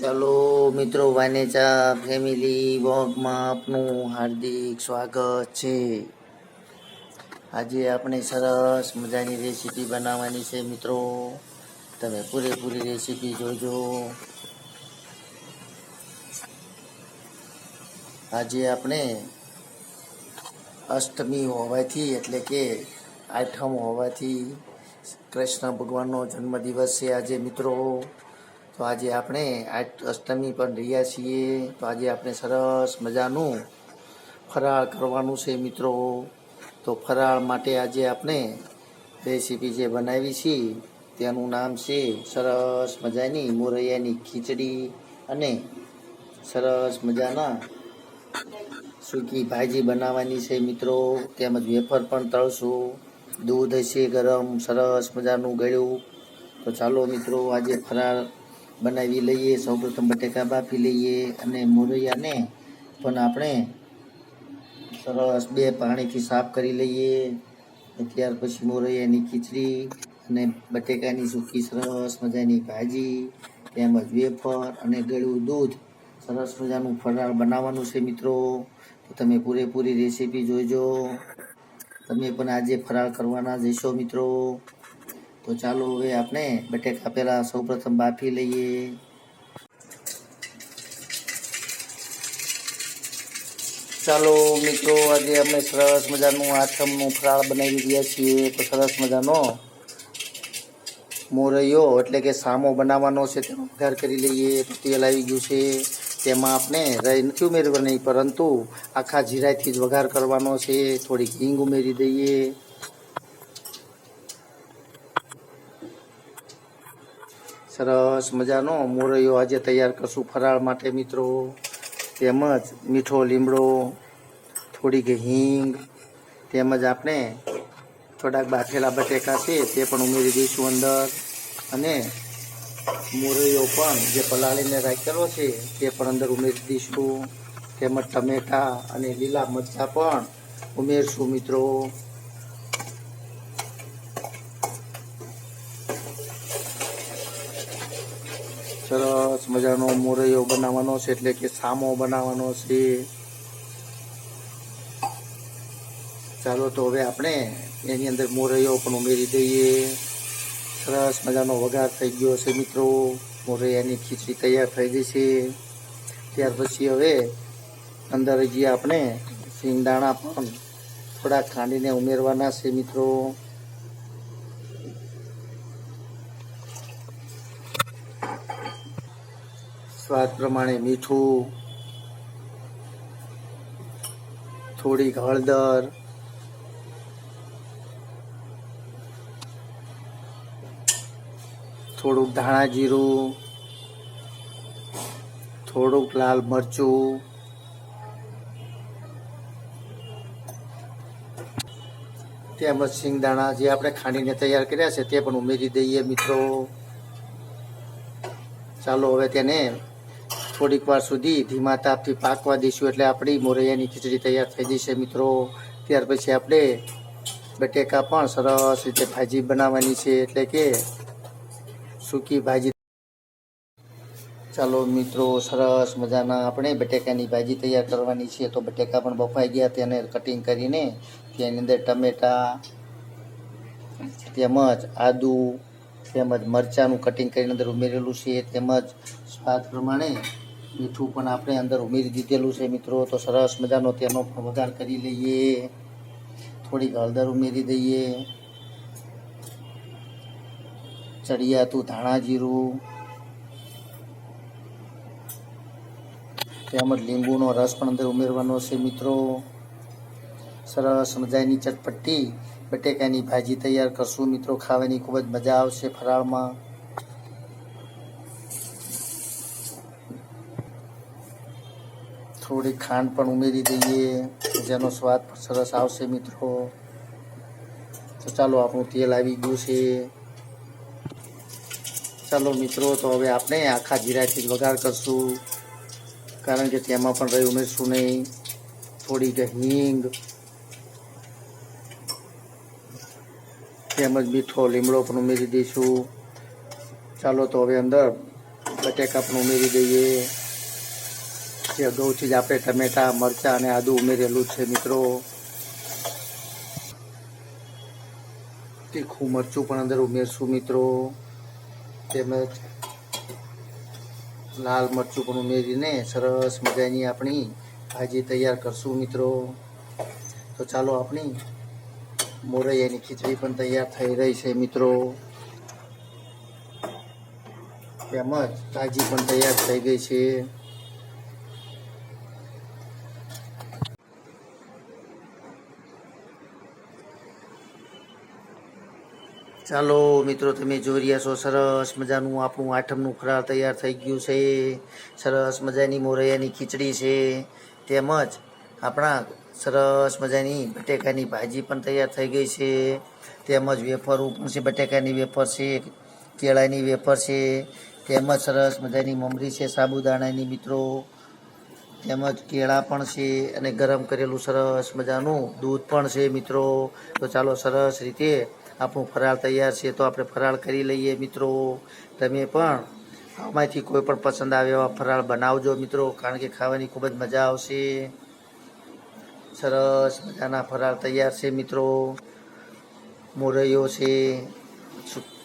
ચાલો મિત્રો વાનેચા ફેમિલી, વોકમાં આપનું હાર્દિક સ્વાગત છે. આજે આપણે સરસ મજાની રેસીપી બનાવવાની છે મિત્રો. તમે પૂરેપૂરી રેસીપી જોજો. આજે આપણે અષ્ટમી હોવાથી, એટલે કે આઠમ હોવાથી કૃષ્ણ ભગવાનનો જન્મદિવસ છે આજે મિત્રો. તો આજે આપણે આજ અષ્ટમી પણ રહ્યા છીએ. તો આજે આપણે સરસ મજાનું ફરાળ કરવાનું છે મિત્રો. તો ફરાળ માટે આજે આપણે રેસીપી જે બનાવી છે, તેનું નામ છે સરસ મજાની મોરૈયાની ખીચડી અને સરસ મજાના સૂકી ભાજી બનાવવાની છે મિત્રો. તેમજ વેફર પણ તળશું. દૂધ હશે ગરમ, સરસ મજાનું ગળ્યું. તો ચાલો મિત્રો, આજે ફરાળ બનાવી લઈએ, સૌપ્રથમ બટેકા બાફી લઈએ અને મોરૈયાને પણ આપણે સરસ બે પાણીથી સાફ કરી લઈએ. ત્યાર પછી મોરૈયાની ખીચડી અને બટેકાની સૂકી સરસ મજાની ભાજી, તેમજ વેફર અને ગળ્યું દૂધ. સરસ મજાનું ફરાળ બનાવવાનું છે મિત્રો. તો તમે પૂરેપૂરી રેસીપી જોઈજો. તમે પણ આજે ફરાળ કરવાના જશો મિત્રો. તો ચાલો હવે આપણે બટેકા પહેલાં સૌપ્રથમ બાફી લઈએ. ચાલો મિત્રો, આજે અમે સરસ મજાનું આથમનું ફરાળ બનાવી રહ્યા છીએ. તો સરસ મજાનો મોરૈયો, એટલે કે સામો બનાવવાનો છે, તેનો વઘાર કરી લઈએ. તો તેલ આવી ગયું છે. તેમાં આપણે રહી નથી ઉમેરવાની, પરંતુ આખા જીરાથી જ વઘાર કરવાનો છે. થોડીક હિંગ ઉમેરી દઈએ. સરસ મજાનો મોરૈયો આજે તૈયાર કરશું ફરાળ માટે મિત્રો. તેમજ મીઠો લીમડો, થોડીક હિંગ, તેમજ આપણે થોડાક બાફેલા બટેકા છે તે પણ ઉમેરી દઈશું અંદર. અને મોરૈયો પણ જે પલાળીને રાખેલો છે તે પણ અંદર ઉમેરી દઈશું. તેમજ ટમેટા અને લીલા મરચાં પણ ઉમેરશું મિત્રો. સરસ મજાનો મોરૈયો બનાવવાનો છે, એટલે કે સામો બનાવવાનો છે. ચાલો તો હવે આપણે એની અંદર મોરૈયો પણ ઉમેરી દઈએ. સરસ મજાનો વઘાર થઈ ગયો છે મિત્રો. મોરૈયાની ખીચડી તૈયાર થઈ ગઈ છે. ત્યાર પછી હવે અંદર જે આપણે સિંગદાણા પણ થોડા ખાંડીને ઉમેરવાના છે મિત્રો. સ્વાદ પ્રમાણે મીઠું, થોડીક હળદર, થોડુંક ધાણા જીરું, થોડુંક લાલ મરચું, તેમજ સિંગદાણા જે આપણે ખાંડીને તૈયાર કર્યા છે તે પણ ઉમેરી દઈએ મિત્રો. ચાલો હવે તેને થોડીક વાર સુધી ધીમા તાપથી પાકવા દઈશું એટલે આપણી મોરૈયાની ખીચડી તૈયાર થઈ જશે મિત્રો. ત્યાર પછી આપણે બટેકા પણ સરસ રીતે ભાજી બનાવવાની છે એટલે કે સૂકી ભાજી. ચાલો મિત્રો, સરસ મજાના આપણે બટેકાની ભાજી તૈયાર કરવાની છે. તો બટેકા પણ બફાઈ ગયા તેને કટિંગ કરીને તેની અંદર ટમેટા તેમજ આદુ તેમજ મરચાંનું કટિંગ કરીને અંદર ઉમેરેલું છે. તેમજ સ્વાદ પ્રમાણે મીઠું પણ આપણે અંદર ઉમેરી દીધેલું છે મિત્રો. તો સરસ મજાનો તેનો વઘાર કરી લઈએ. થોડીક હળદર ઉમેરી દઈએ. ચડિયાતું ધાણા જીરું તેમજ લીંબુનો રસ પણ અંદર ઉમેરવાનો છે મિત્રો. સરસ મજાની ચટપટી. બટેકાની ભાજી તૈયાર કરશું મિત્રો. ખાવાની ખૂબ જ મજા આવશે ફરાળમાં. થોડી ખાંડ પણ ઉમેરી દઈએ. જેનો સ્વાદ સરસ આવશે મિત્રો. તો ચાલો, આપણું તેલ આવી ગયું છે. ચાલો મિત્રો, તો હવે આપણે આખા જીરાથી વઘાર કરશું. કારણ કે તેમાં પણ રહી ઉમેરશું નહીં. થોડીક હિંગ, તેમજ મીઠો લીમડો પણ ઉમેરી દઈશું. ચાલો, તો હવે અંદર બટેકા પણ ઉમેરી દઈએ. જે અગાઉથી જ આપણે ટમેટા, મરચાં અને આદું ઉમેરેલું છે, મિત્રો. તીખું મરચું પણ અંદર ઉમેરશું, મિત્રો. તેમજ લાલ મરચું પણ ઉમેરીને સરસ મજાની આપણી ભાજી તૈયાર કરશું, મિત્રો. તો ચાલો આપણી મોરૈયાની ખીચડી પણ તૈયાર થઈ રહી છે, મિત્રો. તેમજ તાજી પણ તૈયાર થઈ ગઈ છે. ચાલો મિત્રો, તમે જોઈ રહ્યા છો સરસ મજાનું આપણું આઠમનું ફરાળ તૈયાર થઈ ગયું છે. સરસ મજાની મોરૈયાની ખીચડી છે. તેમજ આપણા સરસ મજાની બટેકાની ભાજી પણ તૈયાર થઈ ગઈ છે. તેમજ વેફર પણ છે બટેકાની વેફર છે, કેળાની વેફર છે, તેમજ સરસ મજાની મમરી છે, સાબુદાણાની મિત્રો. તેમજ કેળા પણ છે અને ગરમ કરેલું સરસ મજાનું દૂધ પણ છે મિત્રો. તો ચાલો સરસ રીતે આપણું ફરાળ તૈયાર છે તો આપણે ફરાળ કરી લઈએ મિત્રો. તમે પણ આમાંથી કોઈ પણ પસંદ આવે એવા ફરાળ બનાવજો મિત્રો, કારણ કે ખાવાની ખૂબ જ મજા આવશે. સરસ મજાના ફરાળ તૈયાર છે મિત્રો. મોરૈયો છે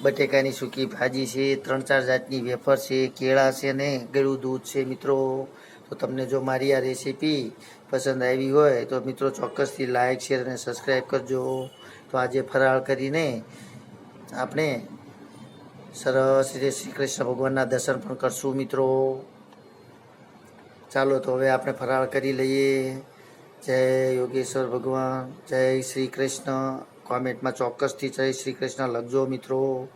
બટેકાની સૂકી ભાજી છે, ત્રણ ચાર જાતની વેફર છે, કેળા છે ને ગળું દૂધ છે મિત્રો. તો તમને જો મારી આ રેસીપી પસંદ આવી હોય તો મિત્રો ચોક્કસથી લાઇક શેર અને સબસ્ક્રાઈબ કરજો. તો આજે ફરાળ કરીને આપણે સરસ રીતે શ્રી કૃષ્ણ ભગવાનના દર્શન પણ કરશું, મિત્રો. ચાલો તો હવે આપણે ફરાળ કરી લઈએ. જય યોગેશ્વર ભગવાન. જય શ્રી કૃષ્ણ કોમેન્ટમાં ચોક્કસથી જય શ્રી કૃષ્ણ લખજો, મિત્રો.